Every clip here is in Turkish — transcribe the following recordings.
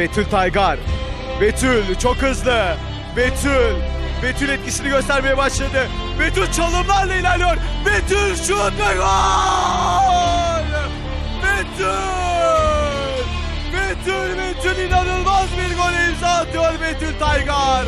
Betül Taygar. Betül çok hızlı. Betül. Betül etkisini göstermeye başladı. Betül çalımlarla ilerliyor. Betül şut ve gol! Betül! Betül, Betül inanılmaz bir gol imza atıyor Betül Taygar.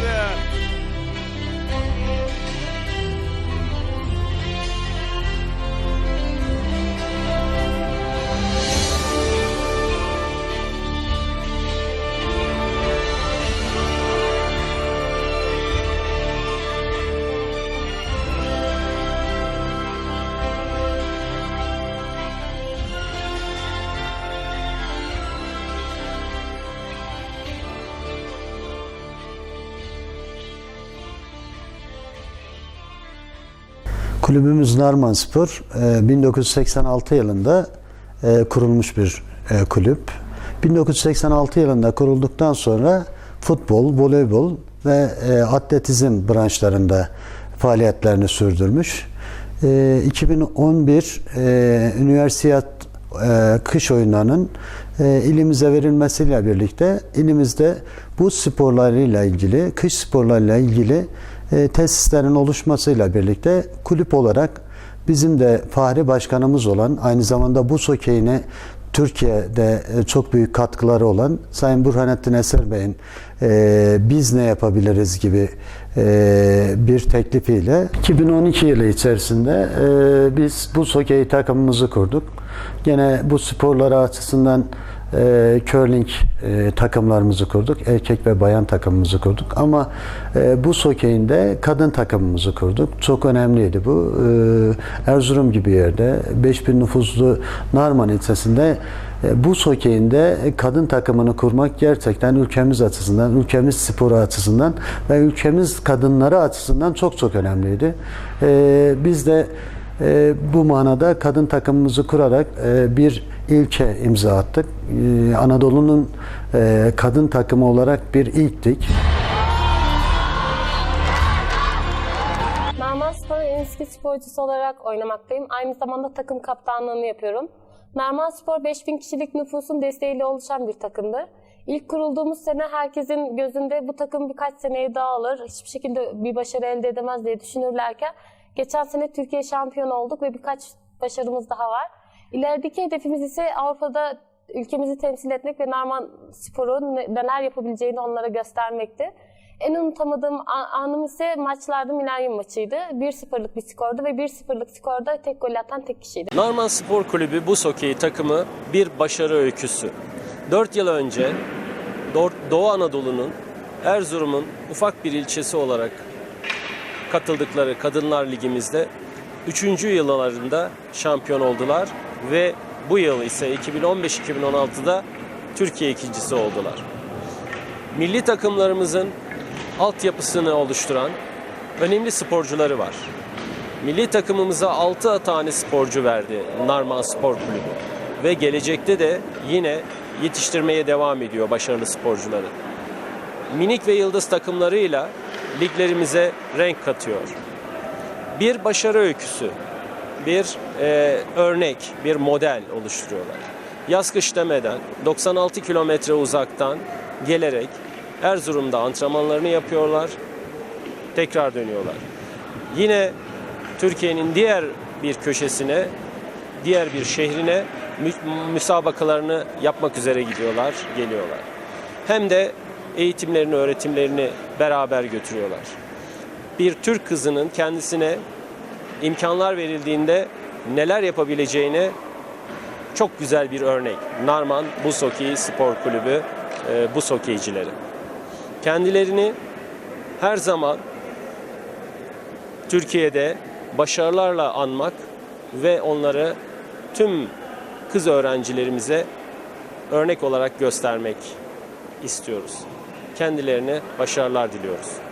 Kulübümüz Narman Spor e, 1986 yılında e, kurulmuş bir e, kulüp. 1986 yılında kurulduktan sonra futbol, voleybol ve e, atletizm branşlarında faaliyetlerini sürdürmüş. E, 2011 e, Üniversiyat e, kış oyunlarının e, ilimize verilmesiyle birlikte ilimizde bu sporlarıyla ilgili, kış sporlarıyla ilgili e, tesislerin oluşmasıyla birlikte kulüp olarak bizim de fahri başkanımız olan aynı zamanda bu hokeyine Türkiye'de e, çok büyük katkıları olan Sayın Burhanettin Eser Bey'in e, biz ne yapabiliriz gibi e, bir teklifiyle 2012 yılı içerisinde e, biz bu hokey takımımızı kurduk. Gene bu sporları açısından e, curling e, takımlarımızı kurduk. Erkek ve bayan takımımızı kurduk. Ama e, bu hokeyinde kadın takımımızı kurduk. Çok önemliydi bu. E, Erzurum gibi yerde 5000 nüfuslu Narman ilçesinde e, bu hokeyinde kadın takımını kurmak gerçekten ülkemiz açısından, ülkemiz sporu açısından ve ülkemiz kadınları açısından çok çok önemliydi. E, biz de e, bu manada kadın takımımızı kurarak e, bir ilke imza attık. E, Anadolu'nun e, kadın takımı olarak bir ilktik. Narman Spor'un eski sporcusu olarak oynamaktayım. Aynı zamanda takım kaptanlığını yapıyorum. Narman Spor 5000 kişilik nüfusun desteğiyle oluşan bir takımdı. İlk kurulduğumuz sene herkesin gözünde bu takım birkaç seneye dağılır, hiçbir şekilde bir başarı elde edemez diye düşünürlerken geçen sene Türkiye şampiyonu olduk ve birkaç başarımız daha var. İlerideki hedefimiz ise Avrupa'da ülkemizi temsil etmek ve Narman Spor'un ne- neler yapabileceğini onlara göstermekti. En unutamadığım anım ise maçlarda Milenyum maçıydı. 1-0'lık bir skordu ve 1-0'lık skorda tek gol atan tek kişiydi. Narman Spor Kulübü buz hokeyi takımı bir başarı öyküsü. 4 yıl önce Doğu Anadolu'nun Erzurum'un ufak bir ilçesi olarak katıldıkları Kadınlar Ligimizde 3. yıllarında şampiyon oldular ve bu yıl ise 2015-2016'da Türkiye ikincisi oldular. Milli takımlarımızın altyapısını oluşturan önemli sporcuları var. Milli takımımıza 6 tane sporcu verdi Narman Spor Kulübü. Ve gelecekte de yine yetiştirmeye devam ediyor başarılı sporcuları. Minik ve yıldız takımlarıyla liglerimize renk katıyor. Bir başarı öyküsü, bir e, örnek, bir model oluşturuyorlar. Yaz kış demeden 96 kilometre uzaktan gelerek Erzurum'da antrenmanlarını yapıyorlar, tekrar dönüyorlar. Yine Türkiye'nin diğer bir köşesine, diğer bir şehrine mü- müsabakalarını yapmak üzere gidiyorlar, geliyorlar. Hem de eğitimlerini, öğretimlerini beraber götürüyorlar. Bir Türk kızının kendisine imkanlar verildiğinde neler yapabileceğine çok güzel bir örnek. Narman Buz Hokeyi Spor Kulübü e, buz hokeycileri. Kendilerini her zaman Türkiye'de başarılarla anmak ve onları tüm kız öğrencilerimize örnek olarak göstermek istiyoruz. Kendilerine başarılar diliyoruz.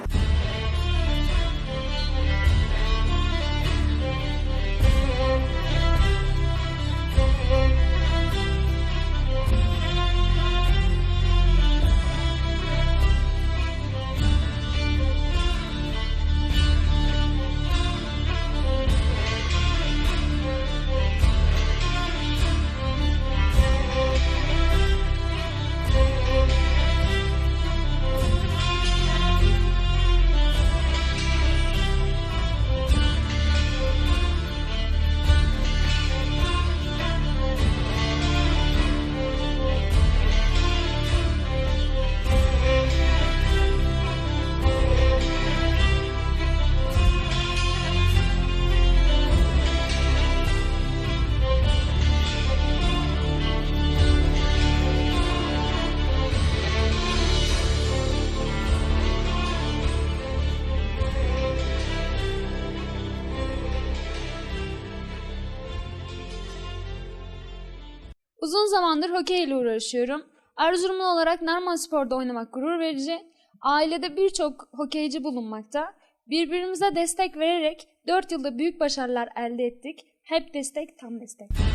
Zamandır hokey ile uğraşıyorum. Erzurumlu olarak Narman Spor'da oynamak gurur verici. Ailede birçok hokeyci bulunmakta. Birbirimize destek vererek 4 yılda büyük başarılar elde ettik. Hep destek, tam destek.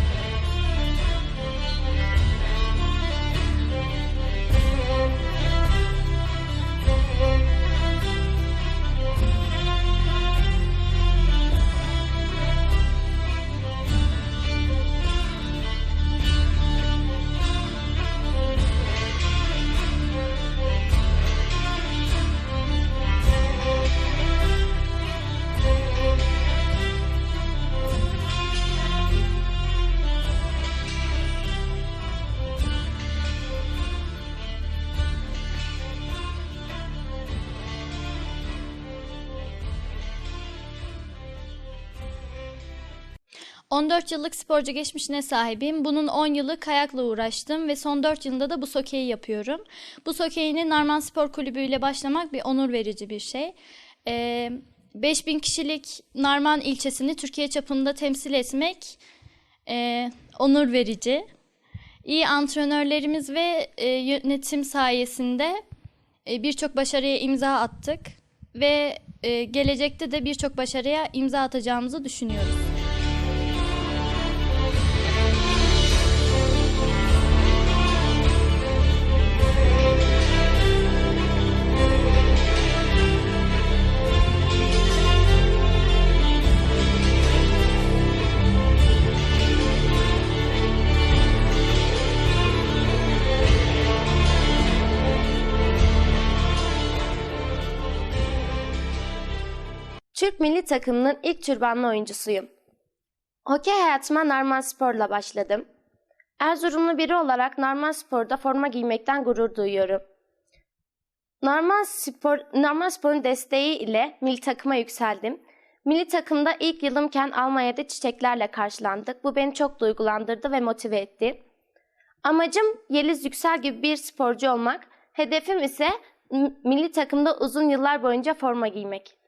14 yıllık sporcu geçmişine sahibim. Bunun 10 yılı kayakla uğraştım ve son 4 yılında da bu hokeyi yapıyorum. Bu hokeyini Narman Spor Kulübü ile başlamak bir onur verici bir şey. Ee, 5000 kişilik Narman ilçesini Türkiye çapında temsil etmek e, onur verici. İyi antrenörlerimiz ve e, yönetim sayesinde e, birçok başarıya imza attık ve e, gelecekte de birçok başarıya imza atacağımızı düşünüyoruz. Türk milli takımının ilk türbanlı oyuncusuyum. Hokey hayatıma Narman Spor'la başladım. Erzurumlu biri olarak Narman Spor'da forma giymekten gurur duyuyorum. Narman, Spor, Narman Spor'un desteği ile milli takıma yükseldim. Milli takımda ilk yılımken Almanya'da çiçeklerle karşılandık. Bu beni çok duygulandırdı ve motive etti. Amacım Yeliz Yüksel gibi bir sporcu olmak. Hedefim ise milli takımda uzun yıllar boyunca forma giymek.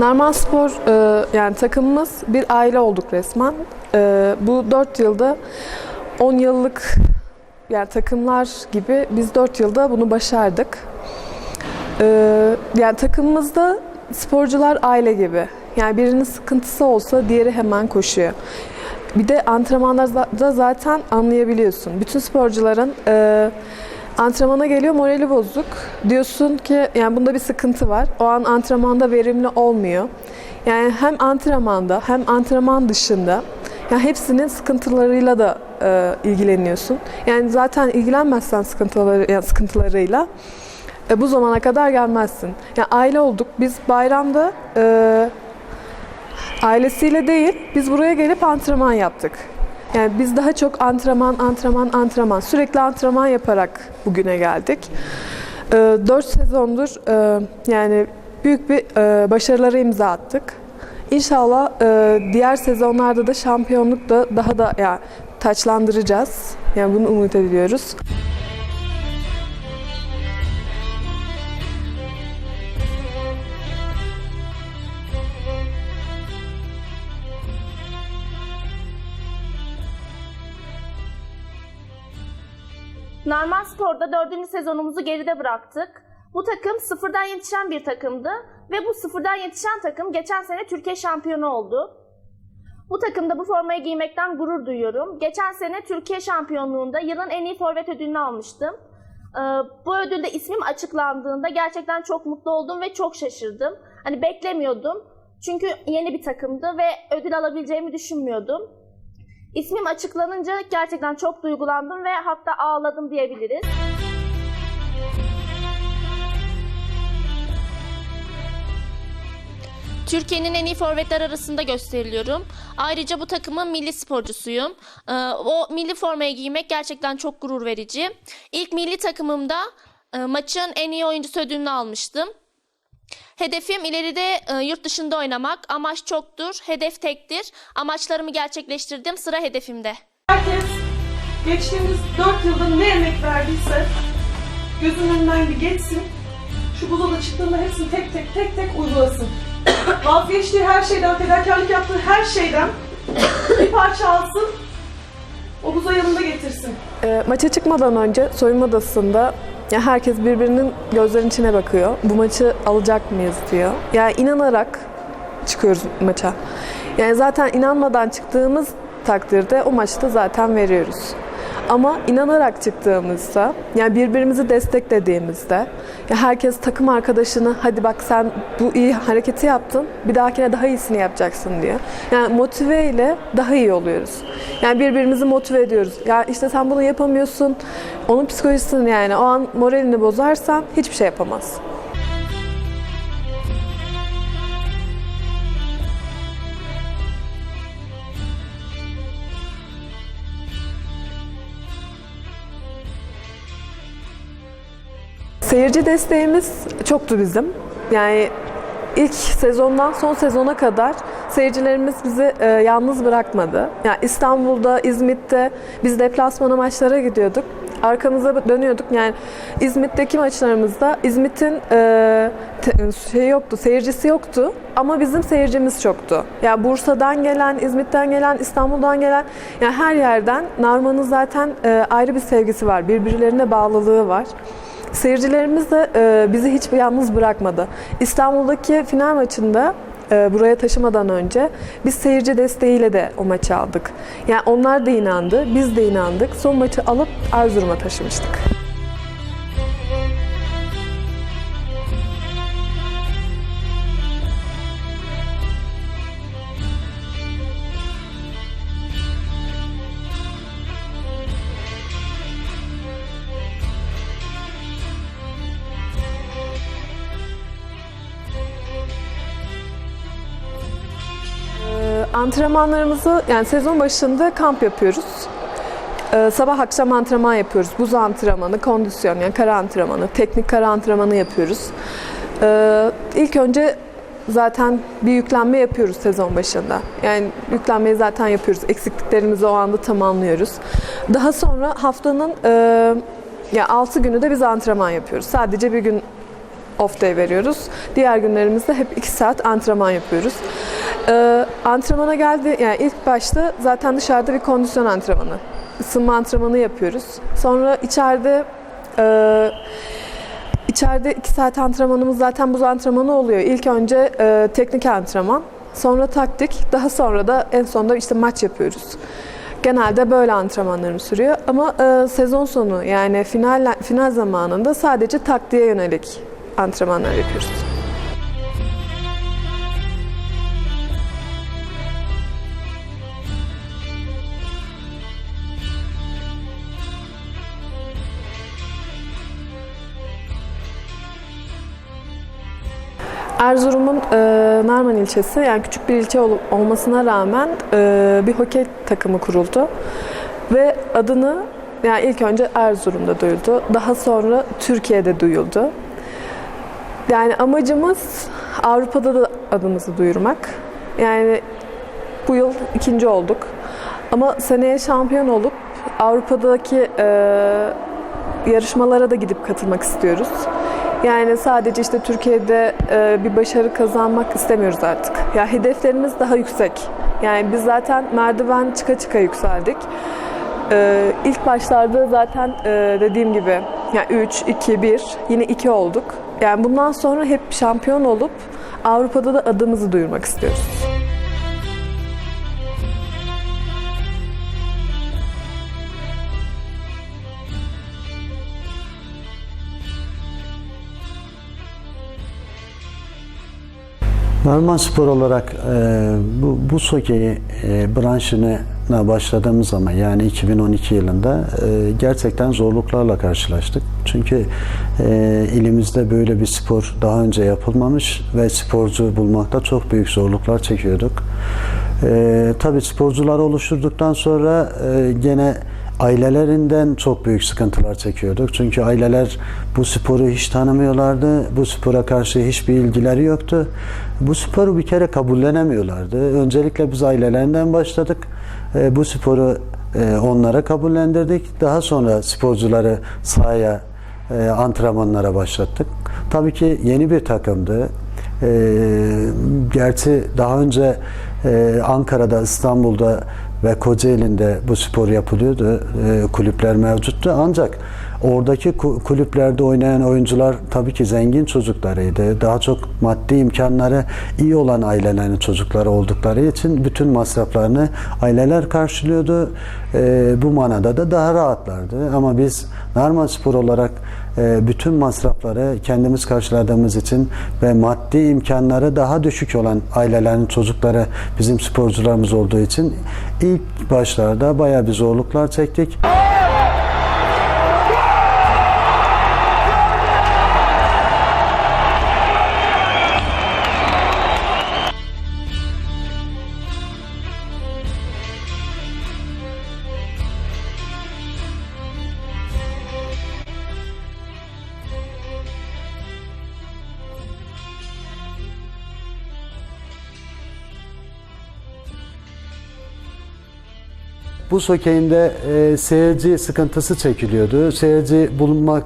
Narman Spor e, yani takımımız bir aile olduk resmen. E, bu 4 yılda 10 yıllık yani takımlar gibi biz 4 yılda bunu başardık. E, yani takımımızda sporcular aile gibi. Yani birinin sıkıntısı olsa diğeri hemen koşuyor. Bir de antrenmanlarda zaten anlayabiliyorsun. Bütün sporcuların e, antrenmana geliyor morali bozuk. Diyorsun ki yani bunda bir sıkıntı var. O an antrenmanda verimli olmuyor. Yani hem antrenmanda hem antrenman dışında yani hepsinin sıkıntılarıyla da e, ilgileniyorsun. Yani zaten ilgilenmezsen sıkıntıları yani sıkıntılarıyla e, bu zamana kadar gelmezsin. Yani aile olduk. Biz bayramda e, ailesiyle değil, biz buraya gelip antrenman yaptık. Yani biz daha çok antrenman, antrenman, antrenman, sürekli antrenman yaparak bugüne geldik. 4 sezondur e, yani büyük bir e, başarılara imza attık. İnşallah e, diğer sezonlarda da şampiyonluk da daha da yani taçlandıracağız. Yani bunu umut ediyoruz. Spor'da dördüncü sezonumuzu geride bıraktık. Bu takım sıfırdan yetişen bir takımdı ve bu sıfırdan yetişen takım geçen sene Türkiye şampiyonu oldu. Bu takımda bu formayı giymekten gurur duyuyorum. Geçen sene Türkiye şampiyonluğunda yılın en iyi forvet ödülünü almıştım. Ee, bu ödülde ismim açıklandığında gerçekten çok mutlu oldum ve çok şaşırdım. Hani beklemiyordum. Çünkü yeni bir takımdı ve ödül alabileceğimi düşünmüyordum. İsmim açıklanınca gerçekten çok duygulandım ve hatta ağladım diyebiliriz. Türkiye'nin en iyi forvetler arasında gösteriliyorum. Ayrıca bu takımın milli sporcusuyum. Ee, O milli formayı giymek gerçekten çok gurur verici. İlk milli takımımda e, maçın en iyi oyuncusu ödülünü almıştım. Hedefim ileride e, yurt dışında oynamak. Amaç çoktur, hedef tektir. Amaçlarımı gerçekleştirdim. Sıra hedefimde. Herkes geçtiğimiz 4 yılda ne emek verdiyse gözünün önünden bir geçsin. Şu buza çıktığında hepsini tek tek tek tek uygulasın. Vazgeçtiği her şeyden, fedakarlık yaptığı her şeyden bir parça alsın. O buza yanında getirsin. E, maça çıkmadan önce soyunma odasında ya herkes birbirinin gözlerinin içine bakıyor. Bu maçı alacak mıyız diyor. Yani inanarak çıkıyoruz maça. Yani zaten inanmadan çıktığımız takdirde o maçta zaten veriyoruz. Ama inanarak çıktığımızda, yani birbirimizi desteklediğimizde, herkes takım arkadaşını hadi bak sen bu iyi hareketi yaptın, bir dahakine daha iyisini yapacaksın diye. Yani motive ile daha iyi oluyoruz. Yani birbirimizi motive ediyoruz. Ya işte sen bunu yapamıyorsun, onun psikolojisini yani o an moralini bozarsan hiçbir şey yapamaz. Seyirci desteğimiz çoktu bizim. Yani ilk sezondan son sezona kadar seyircilerimiz bizi e, yalnız bırakmadı. Yani İstanbul'da, İzmit'te biz deplasmana maçlara gidiyorduk. Arkamıza dönüyorduk. Yani İzmit'teki maçlarımızda İzmit'in e, te- şey yoktu, seyircisi yoktu ama bizim seyircimiz çoktu. Yani Bursa'dan gelen, İzmit'ten gelen, İstanbul'dan gelen yani her yerden Narman'ın zaten e, ayrı bir sevgisi var. Birbirlerine bağlılığı var. Seyircilerimiz de e, bizi hiç yalnız bırakmadı. İstanbul'daki final maçında e, buraya taşımadan önce biz seyirci desteğiyle de o maçı aldık. Yani onlar da inandı, biz de inandık. Son maçı alıp Erzurum'a taşımıştık. Antrenmanlarımızı yani sezon başında kamp yapıyoruz. Ee, sabah akşam antrenman yapıyoruz. Buz antrenmanı, kondisyon yani kara antrenmanı, teknik kara antrenmanı yapıyoruz. Ee, ilk önce zaten bir yüklenme yapıyoruz sezon başında. Yani yüklenmeyi zaten yapıyoruz. Eksikliklerimizi o anda tamamlıyoruz. Daha sonra haftanın e, ya 6 günü de biz antrenman yapıyoruz. Sadece bir gün off day veriyoruz. Diğer günlerimizde hep 2 saat antrenman yapıyoruz. Ee, antrenmana geldi, yani ilk başta zaten dışarıda bir kondisyon antrenmanı, ısınma antrenmanı yapıyoruz. Sonra içeride e, içeride 2 saat antrenmanımız zaten buz antrenmanı oluyor. İlk önce e, teknik antrenman, sonra taktik, daha sonra da en sonunda işte maç yapıyoruz. Genelde böyle antrenmanlarım sürüyor ama e, sezon sonu yani final final zamanında sadece taktiğe yönelik antrenmanlar yapıyoruz. Erzurum'un e, Narman ilçesi yani küçük bir ilçe ol- olmasına rağmen e, bir hokey takımı kuruldu. Ve adını yani ilk önce Erzurum'da duyuldu. Daha sonra Türkiye'de duyuldu. Yani amacımız Avrupa'da da adımızı duyurmak. Yani bu yıl ikinci olduk. Ama seneye şampiyon olup Avrupa'daki e, yarışmalara da gidip katılmak istiyoruz. Yani sadece işte Türkiye'de e, bir başarı kazanmak istemiyoruz artık. Ya hedeflerimiz daha yüksek. Yani biz zaten merdiven çıka çıka yükseldik. E, ilk başlarda zaten e, dediğim gibi yani 3, 2, 1 yine 2 olduk. Yani bundan sonra hep şampiyon olup Avrupa'da da adımızı duyurmak istiyoruz. Narman Spor olarak e, bu, bu sokeyi e, branşına başladığımız zaman yani 2012 yılında e, gerçekten zorluklarla karşılaştık. Çünkü e, ilimizde böyle bir spor daha önce yapılmamış ve sporcu bulmakta çok büyük zorluklar çekiyorduk. E, tabii sporcuları oluşturduktan sonra e, gene ailelerinden çok büyük sıkıntılar çekiyorduk. Çünkü aileler bu sporu hiç tanımıyorlardı. Bu spora karşı hiçbir ilgileri yoktu. Bu sporu bir kere kabullenemiyorlardı. Öncelikle biz ailelerinden başladık. E, bu sporu e, onlara kabullendirdik. Daha sonra sporcuları sahaya, e, antrenmanlara başlattık. Tabii ki yeni bir takımdı. E, gerçi daha önce e, Ankara'da, İstanbul'da ve Kocaeli'nde bu spor yapılıyordu. E, kulüpler mevcuttu. Ancak oradaki ku- kulüplerde oynayan oyuncular tabii ki zengin çocuklarıydı. Daha çok maddi imkanları iyi olan ailelerin çocukları oldukları için bütün masraflarını aileler karşılıyordu. E, bu manada da daha rahatlardı. Ama biz Narma Spor olarak bütün masrafları kendimiz karşıladığımız için ve maddi imkanları daha düşük olan ailelerin çocukları bizim sporcularımız olduğu için ilk başlarda bayağı bir zorluklar çektik. Bu sokeyinde e, seyirci sıkıntısı çekiliyordu. Seyirci bulunmak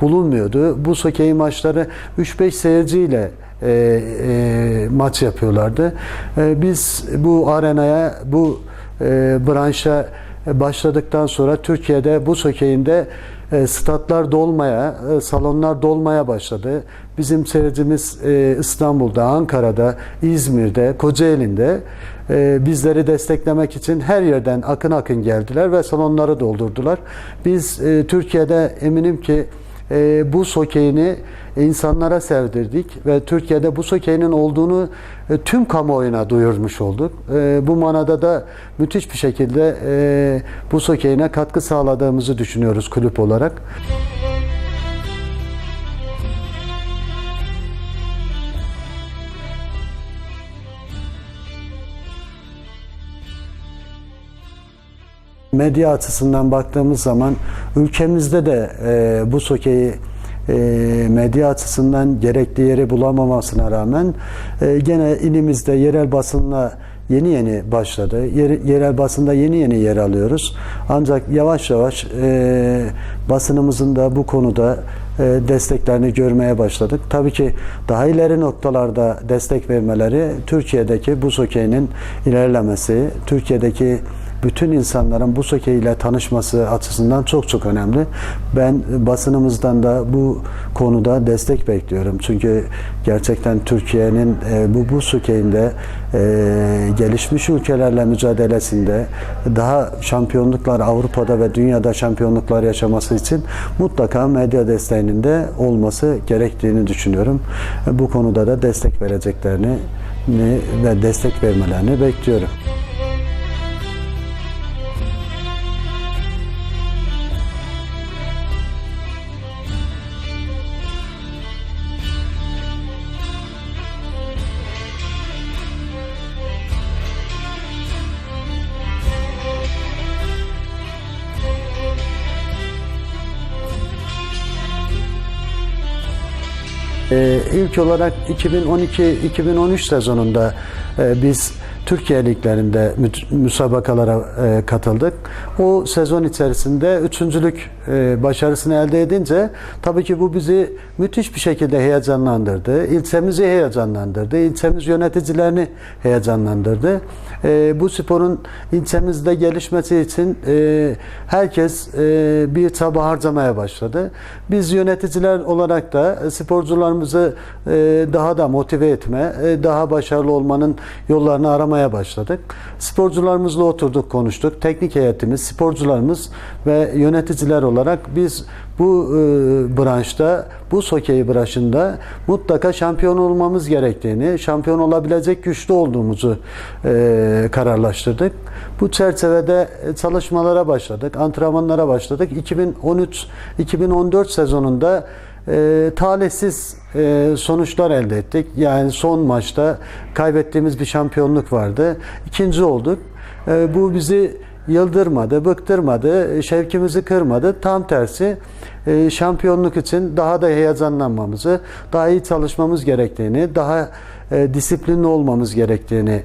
bulunmuyordu. Bu sokey maçları 3-5 seyirciyle e, e, maç yapıyorlardı. E, biz bu arenaya, bu e, branşa başladıktan sonra Türkiye'de bu sokeyinde e, statlar dolmaya, e, salonlar dolmaya başladı. Bizim seyircimiz e, İstanbul'da, Ankara'da, İzmir'de, Kocaeli'nde e, bizleri desteklemek için her yerden akın akın geldiler ve salonları doldurdular. Biz e, Türkiye'de eminim ki e, bu sokeyini insanlara sevdirdik ve Türkiye'de bu sokeyinin olduğunu e, tüm kamuoyuna duyurmuş olduk. E, bu manada da müthiş bir şekilde e, bu sokeyine katkı sağladığımızı düşünüyoruz kulüp olarak. Medya açısından baktığımız zaman ülkemizde de e, bu sokeyi e, medya açısından gerekli yeri bulamamasına rağmen e, gene ilimizde yerel basınla yeni yeni başladı. Yer- yerel basında yeni yeni yer alıyoruz. Ancak yavaş yavaş e, basınımızın da bu konuda e, desteklerini görmeye başladık. Tabii ki daha ileri noktalarda destek vermeleri Türkiye'deki bu sokeyinin ilerlemesi, Türkiye'deki bütün insanların bu sokey ile tanışması açısından çok çok önemli. Ben basınımızdan da bu konuda destek bekliyorum. Çünkü gerçekten Türkiye'nin e, bu bu sokeyinde e, gelişmiş ülkelerle mücadelesinde daha şampiyonluklar Avrupa'da ve dünyada şampiyonluklar yaşaması için mutlaka medya desteğinin de olması gerektiğini düşünüyorum. E, Bu konuda da destek vereceklerini ve destek vermelerini bekliyorum. İlk olarak 2012-2013 sezonunda e, biz Türkiye liglerinde mü- müsabakalara e, katıldık. O sezon içerisinde üçüncülük e, başarısını elde edince tabii ki bu bizi müthiş bir şekilde heyecanlandırdı. İlçemizi heyecanlandırdı. İlçemiz yöneticilerini heyecanlandırdı. E, bu sporun ilçemizde gelişmesi için e, herkes e, bir çaba harcamaya başladı. Biz yöneticiler olarak da sporcularımızı e, daha da motive etme, e, daha başarılı olmanın yollarını aramaya tanımaya başladık. Sporcularımızla oturduk, konuştuk. Teknik heyetimiz, sporcularımız ve yöneticiler olarak biz bu e, branşta, bu sokey branşında mutlaka şampiyon olmamız gerektiğini, şampiyon olabilecek güçlü olduğumuzu e, kararlaştırdık. Bu çerçevede çalışmalara başladık, antrenmanlara başladık. 2013-2014 sezonunda e, talihsiz e, sonuçlar elde ettik. Yani son maçta kaybettiğimiz bir şampiyonluk vardı. İkinci olduk. E, bu bizi yıldırmadı, bıktırmadı, şevkimizi kırmadı. Tam tersi e, şampiyonluk için daha da heyecanlanmamızı, daha iyi çalışmamız gerektiğini, daha e, disiplinli olmamız gerektiğini e,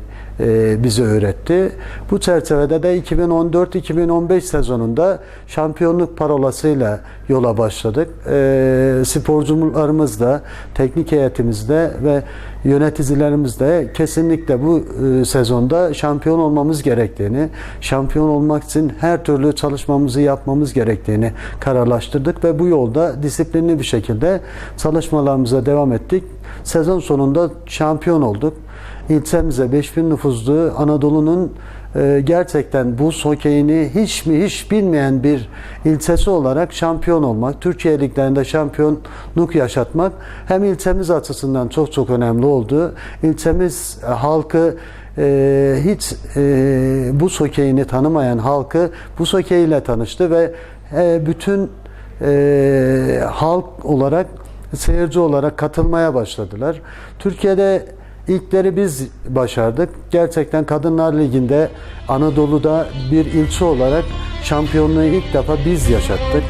bize öğretti. Bu çerçevede de 2014-2015 sezonunda şampiyonluk parolasıyla yola başladık. E, sporcularımız da, teknik heyetimiz de ve yöneticilerimiz de kesinlikle bu e, sezonda şampiyon olmamız gerektiğini, şampiyon olmak için her türlü çalışmamızı yapmamız gerektiğini kararlaştırdık ve bu yolda disiplinli bir şekilde çalışmalarımıza devam ettik. Sezon sonunda şampiyon olduk ilçemize 5000 nüfuzlu Anadolu'nun e, gerçekten bu hokeyini hiç mi hiç bilmeyen bir ilçesi olarak şampiyon olmak, Türkiye liglerinde şampiyonluk yaşatmak hem ilçemiz açısından çok çok önemli oldu. İlçemiz e, halkı e, hiç e, bu hokeyini tanımayan halkı bu hokeyle tanıştı ve e, bütün e, halk olarak seyirci olarak katılmaya başladılar. Türkiye'de İlkleri biz başardık. Gerçekten Kadınlar Ligi'nde Anadolu'da bir ilçe olarak şampiyonluğu ilk defa biz yaşattık.